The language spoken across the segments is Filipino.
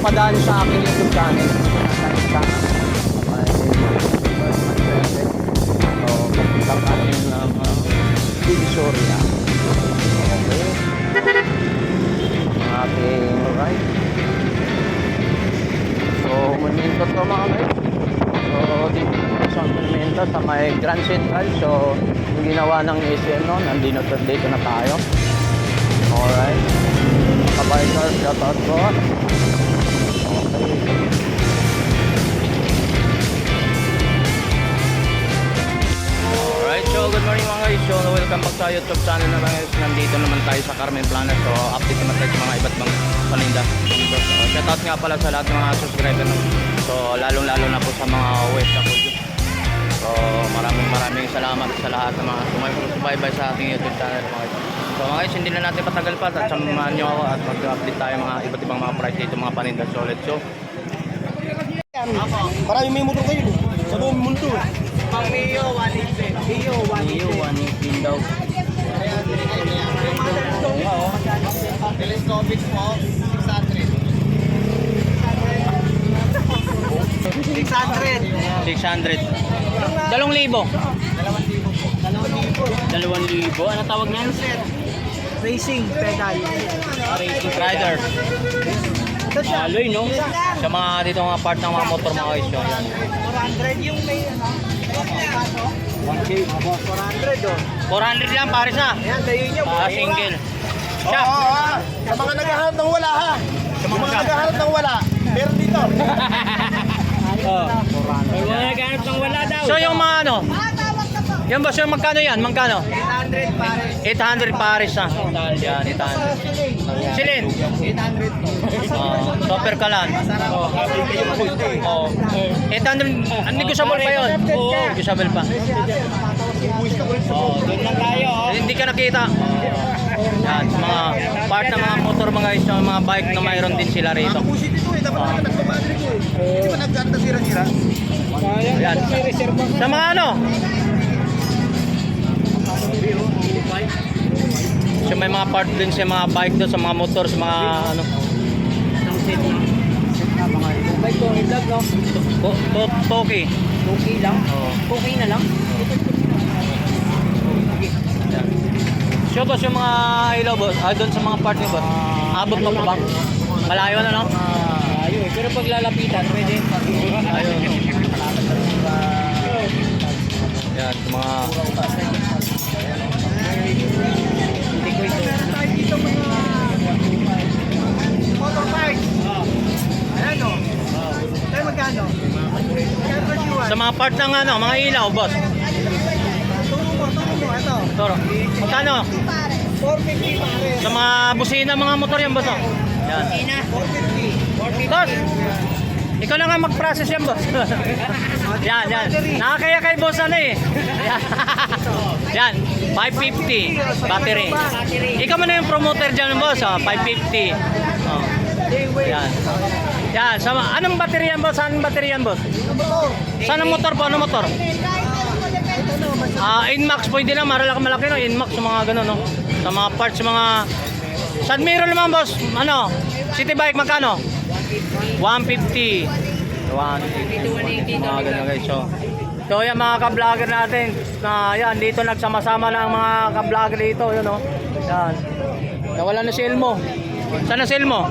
napadaan sa aking YouTube channel. May So, kapag aking um, uh, Divisoria. Okay. Ang ating right. So, Monumento to mga guys. So, dito sa Monumento sa may Grand Central. So, yung ginawa ng SM noon, nandito, dito na tayo. Alright. Kabikers, shout out po. Alright, so good morning mga guys. Welcome back sa YouTube channel na mga guys. Nandito naman tayo sa Carmen Planas. So, update naman tayo sa mga iba't ibang paninda. So, uh, shout out nga pala sa lahat ng mga subscriber. No? So, lalong-lalo na po sa mga OFW. So, maraming maraming salamat sa lahat ng mga sumusubaybay sa ating YouTube channel mga guys. So, mga guys, hindi na natin patagal pa. At samahan nyo ako at mag-update tayo mga iba't ibang mga price dito, mga paninda. So, let's go. Marami may motor kayo. Sa buong mundo. Pang Mio, 180. Mio, 180. daw. Telescopic po, 600. 600. 600. Dalong libo. 2,000. Dalawang libo. Ano tawag niyan? Racing pedal. Racing Rider. Aloy, no? Sa mga dito mga part ng mga motor mga guys. yun. 400 yung may ano. 1K, 400 oh. 400 lang pares na. Ayan, dayo niyo. Ah, single. Oo, Siya. oo, ah. Sa mga naghahanap ng wala ha. Sa mga naghahanap ng wala. Meron dito. Oh. So yung mga ano? Yan ba yung magkano yan? Magkano? 800 pare. 800 pares na. Yan, 800. Silin. 800 Oh, super kalan. Oh. 800. Ang negotiable pa yun. Oo, negotiable pa. Oh, doon lang tayo. Hindi ka nakita. Yan, mga part ng mga motor mga guys, mga bike na mayroon din sila rito. Ang pusit ito eh. Dapat Ah. naman nagpapadre ko eh. Hindi ba nagkanta sira-sira? Yan. Sa mga ano? So may mga part din sa mga bike doon, sa mga motor, sa mga ano. Bike ko, i-vlog no? To, to, toki. Okay lang. Okay na lang. So boss, yung mga ilaw boss, ah, doon sa mga part niyo boss, abot mo pa ba? Malayo na no? Ayo eh. Pero pag lalapitan, pwede. Ayun. Yan, mga... Sa mga part ng ano, mga ilaw boss. Turo mo, turo mo. Ito. Toro. Magkano? 450 pare. Sa mga busina mga motor yan boss. oh. Yan. 450. 450. Boss! Ikaw na nga mag-process yan, boss. yan, yan. Nakakaya kay boss ano eh. Yan. yan. 550 battery. Ikaw mo na yung promoter dyan, boss. Oh, 550. Oh. Yan. Yan. Sa, anong battery yan, boss? Anong battery yan, boss? Saan ang motor po? Ano motor? Ah, Inmax pwede na, maralaki malaki no, Inmax mga ganun no. Sa mga parts, mga San Miro naman boss, ano? City bike magkano? 150. 150. Mga guys. So, so yan mga ka-vlogger natin. Na yan, dito nagsama-sama na ang mga ka-vlogger dito, yun no. Yan. Nawala na si Elmo. Saan na si Elmo?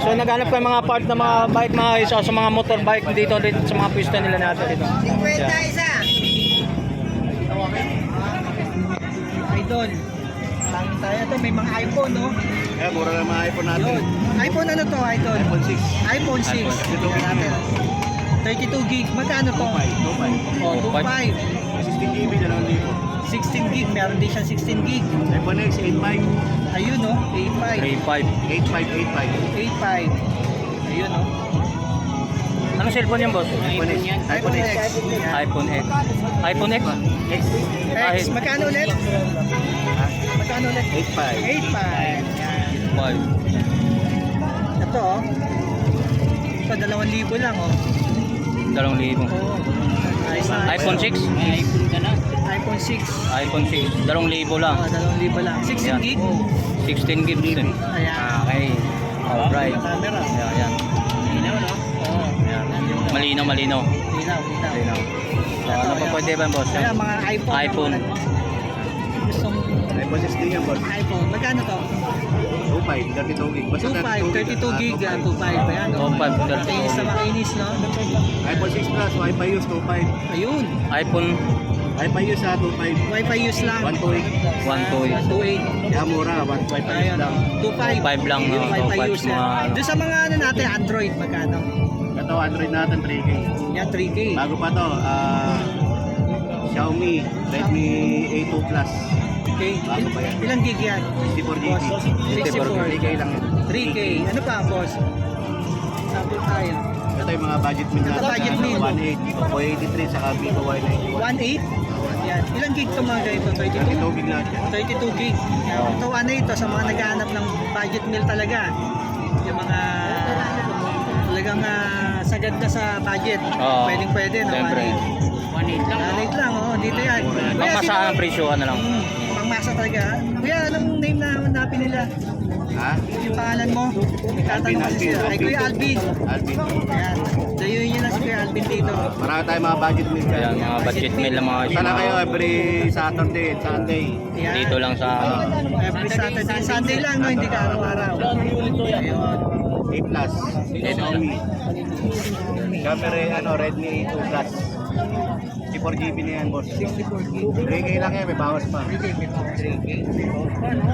So naghanap ko yung mga part ng mga bike mga guys, o sa mga motorbike dito dito sa mga pista nila natin dito. Yan. isa. Idol. Tangi tayo. Ito may mga iPhone, no? Eh, mura lang mga iPhone natin. Yun. iPhone ano to, Idol? iPhone 6. iPhone 6. iPhone. Tingnan natin. 32 gig. Magkano to? 25. Oh, 25. 25. 16 GB na lang dito. 16 gig. Meron din siyang 16 gig. iPhone X, 85. Ayun, no? 85. 35. 85, 85. 85. Ayun, no? Anong cellphone yan, boss? iPhone X. iPhone X. iPhone X. iPhone X? X. X, magkano ulit? Magkano ulit? 85. 85. Yan. Ito oh. Ito, dalawang libo lang oh. Dalawang libo. Oo. Ayos na. iPhone 6? iPhone 6. iPhone 6. Dalawang libo lang. Oh, dalawang libo lang. 16 Yan. gig. 16 gigs din. Ayan. Okay. Alright. Camera. Ayan, ayan. Linaw, no? Oo. Ayan. Malinaw, malinaw. Linaw, linaw. Malinaw. So, ano pa pwede ba, boss? Kaya mga iPhone. iPhone. Gusto iPhone 16 yan, boss. iPhone. Magkano to? 25, 32 gig. Basta 2.5, 32 gig, ah, 2.5. Ayan, no? 2.5, 32 Kainis na gig. makainis, no? iPhone 6 Plus, Wi-Fi use 25. Ayun. iPhone Wi-Fi use sa 25. Wi-Fi use lang. 128. 128. 128. Kaya mura, 1 Wi-Fi use Ayan, lang. 2.5. 5 lang. Yung no? Wi-Fi 2.5 use yan. mga ano. Doon sa mga ano natin, Android, magkano? Ito, Android natin 3K. Yan, 3K. Bago pa to, ah Xiaomi Redmi A2 Plus. Okay. Bago pa yan. Ilang gig yan? 64 GB. Boss, 64. 3K lang yun. 3K. Ano pa, boss? Sample tayo. Ito yung mga budget meal natin. Budget meal. 1.8, Oppo 83, saka Vivo Y91. 1.8? Yan. Ilang gig to mga ganito? 32 32? gig lahat yan. 32 gig. Yan. Oo. Ito ano ito sa mga naghahanap ng budget meal talaga. Yung mga talagang ah, sagad ka sa budget. Oo. Pwedeng pwede. No? Siyempre. 1.8 lang. 1.8 lang. Oh. Dito yan. Kuya, Pangmasa sino- ang presyohan na lang. Mm, pangmasa talaga. Kuya, anong name na hanapin nila? Ha? Yung pangalan mo? Tatanong kasi Alvin, sila. Ay, Kuya Alvin. Alvin. Ayan. Dayuin nyo lang si Kuya Alvin dito. Marami tayong mga budget meal. Ayan, mga budget meal ng mga Sana kayo every Saturday Sunday. Ayan. Dito lang sa Every Saturday. Sunday lang, no? Hindi ka araw-araw. Ayun. 8 Plus. Xiaomi. Camera, ano, Redmi A2 Plus. 64 GB na yan, boss. 64 gig. 3K lang yan, may bawas pa.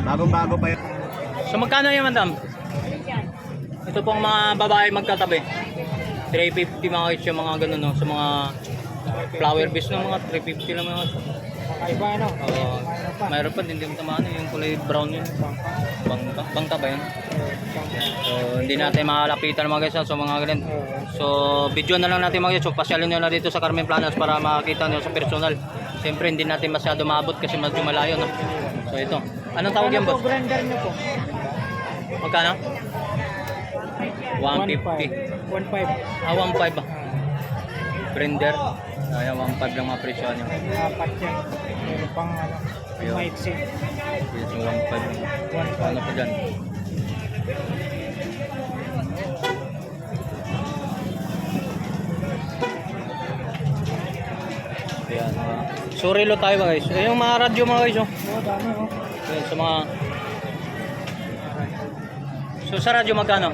Bagong-bago pa yan. So magkano yan, madam? Ito pong mga babae magkatabi. 350 mga kids yung mga ganun, no? Sa mga flower base no, mga 350 lang mga Kakaiba, no? Oo. mayroon pa din din tamaan yung kulay brown yun. Bangka, bangka ba yun? So, hindi natin makalapitan mga guys, no? so mga ganun. So, video na lang natin mga guys. So, pasyalin nyo na dito sa Carmen Planas para makakita nyo sa personal. Siyempre, hindi natin masyado maabot kasi medyo malayo, no? So, ito. Anong tawag yan, boss? Grander nyo po. Magkano? 150. 1.5. Ah, 1.5 ba? Blender. Ayan, 1.5 lang mga presyo niya. Apat yan. Meron pang ano, Ayun. maitsi. Yes, 1.5. Ano pa dyan? Ayan. Surilo tayo ba guys? Yung mga radyo mga guys. Oh. Ayan, sa mga... So sa radyo magkano?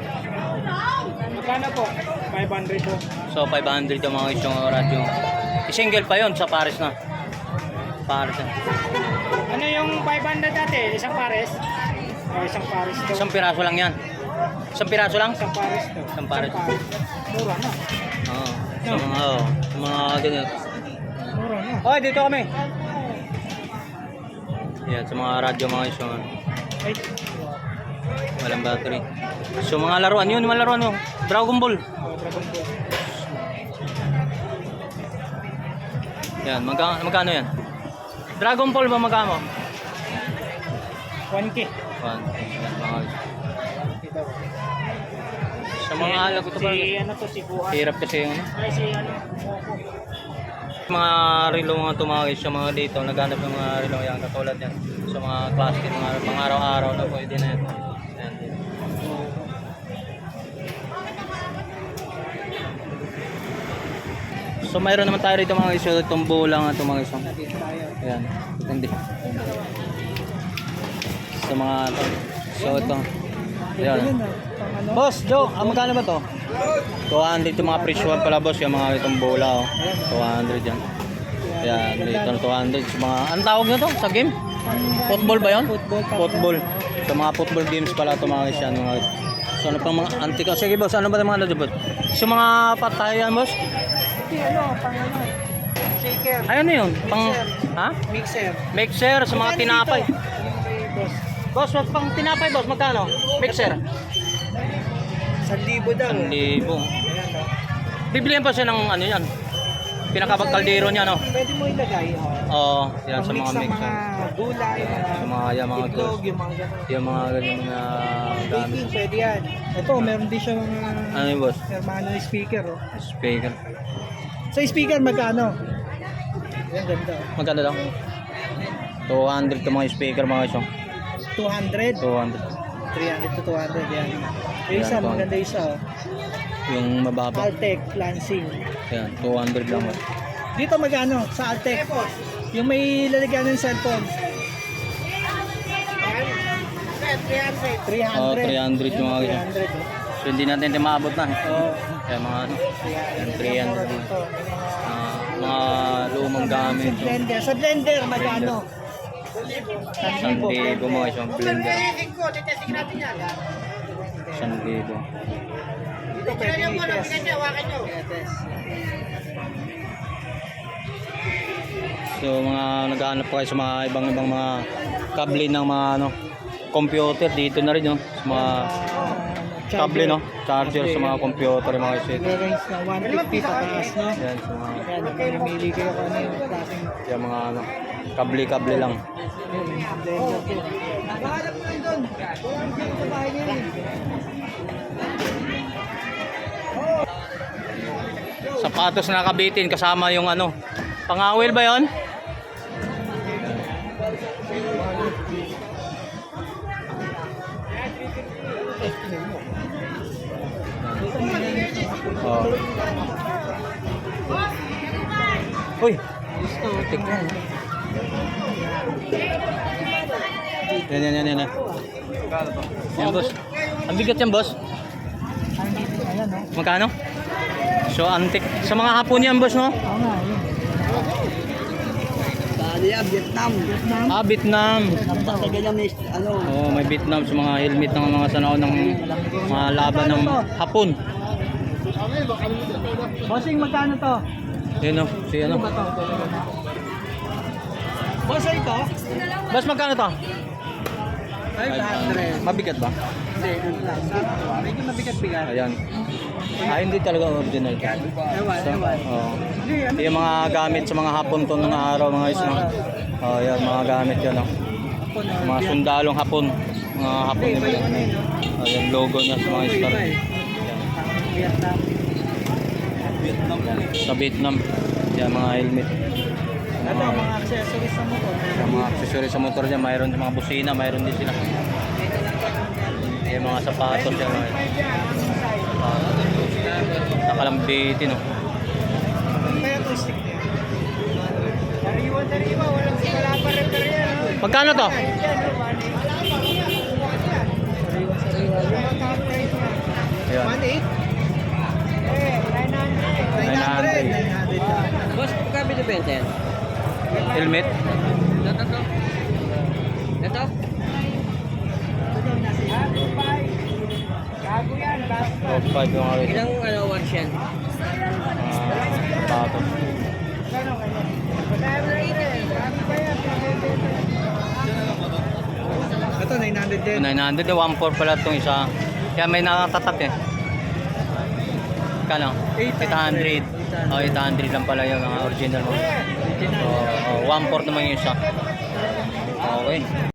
Magkano po? 500 po. So 500 yung mga guys yung radyo. I-single pa yon sa Paris na. Paris na. Ano yung 500 dati? Isang pares? Isang pares to. Isang piraso lang yan. Isang piraso lang? Isang pares to. Isang pares. Mura na. Oo. Sa mga, oh, sa mga ganyan. Mura na. Oy, dito kami. Yan, sa mga radyo mga ano, Ay, Walang battery. So mga laruan, yun mga laruan yun. Dragon Ball. oh, Dragon Ball. Yan, magka, magkano yan? Dragon Ball ba magkano? 1K. One, yan, mga. Dito. Sa mga alag ko to? Si ano to, si Buhan. Hirap kasi yung ano. Ay, si ano. mga relo mga tumawis sa mga dito naghanap ng mga relo yan katulad yan sa mga klase mga pang araw-araw na pwede na yan Ayan. so mayroon naman tayo rito mga iso itong bulang at mga iso Dito tayo. ayan hindi sa mga ito so ito ayan? Boss, Joe, ah, magkano ba to? 200 yung mga presyohan pala boss, yung mga itong bola oh. 200 yan. Yan, dito na 200 sa mga, anong tawag na to sa game? Football ba yun? Football. Sa mga football games pala ito mga isyan. Mga, so ano pang mga antika? Sige boss, ano ba yung mga nadyo boss? So mga patayan boss? Ano, pang ano. Shaker. Ay ano yun? Pang, ha? Mixer. Mixer sa mga tinapay. boss. Boss, wag pang tinapay boss, magkano? Mixer. 1,000 daw. 1,000. Ayan oh. Bibilihan pa siya ng ano yan? pinakabag kaldero niya, no? Pwede mo ilagay. Oh. Oo, yan sa mga ng mix. mga gulay, Sa mga, yan, mga itlog, yung mga gano'n. Yung mga ganyan mga gamit. Baking, pwede yan. Ito, meron din siya mga Ano yung boss? Hermano speaker. Oh. Speaker. Sa speaker, magkano? Yan, ganda. oh. Magkano daw? 200 to mga speaker mga iso. 200, 200. 300 to 200. Yan. Yung isa, Yan, maganda isa. Oh. Yung mababa. Altec, Lansing. Yan, 200 lang. boss. Dito magkano sa Altec? Yung may lalagyan ng cellphone. 300. Oh, 300 yung mga ganyan. 300. oh. So hindi natin ito maabot na. eh. Oh, Kaya mga ano, 300. 300 Mura naman. dito. ah, mga lumang gamit. Sa blender. Sa blender, magkano? Isang libo mga isang blender. Dito pwede i-test. I-test. So mga naghahanap kayo sa mga ibang ibang mga kable ng mga ano computer dito na rin no sa mga kable no charger sa mga computer yung mga isit Nag-range na 150 pataas, no? yan sa mga Yan, mamimili kayo kung ano yung klaseng yung mga ano kable kable lang. Nakahanap ko rin doon. Walang dito sa bahay niya eh. sapatos na nakabitin kasama yung ano pangawil ba yon Oh. Uy, Gusto. tik lang. Yan, yan, yan, yan. yan. Yan, boss. Ang bigat yan, boss. Magkano? So, antik. Sa mga hapon yan, boss, no? Oo nga, yun. Bali yan, Vietnam. Ah, Vietnam. Yan, may ano. Oh, may Vietnam sa mga helmet ng mga sanaw ng mga laban ng hapon. Bossing, magkano to? Yun, oh. Si ano. Ano ba to? Bossing to? Boss, magkano to? 500. Mabigat ba? Hindi. Medyo mabigat-bigat. Ayan. Ah, hindi talaga original. Ewan, So, ewan. oh. Ano? Yung mga gamit sa mga hapon to ng araw, mga is mga Oh, yan, mga gamit yan, oh. Na. Mga sundalong hapon. Mga hapon nila. Oh, yung logo niya sa mga star. eh. Vietnam. Sa Vietnam. Yan, mga helmet. Ito, mga accessories sa motor. Yung mga accessories sa motor niya, mayroon yung mga busina, mayroon din sila. Yung mga sapatos yan, mga sapatos. Nakalambitin, oh. Kaya ito stick niya. Tariwa, tariwa. Walang wala pa rin tariwa. Magkano to? Niya. Ayan. 1.8? Eh, 900. 900. 900 lang. Boss, pagka binibenta yan? Helmet? Ito, ito. Ito? Gago yan, bago 5 yung mga rin. Ilang ano, watch yan? sapatos. Ito, 900 din. 900, 1.4 pala itong isa. Kaya may nakatatak eh. Kano? 800. 800. Oh, 800 lang pala yung mga original mo. Oh, 1.4 naman yung isa. Okay.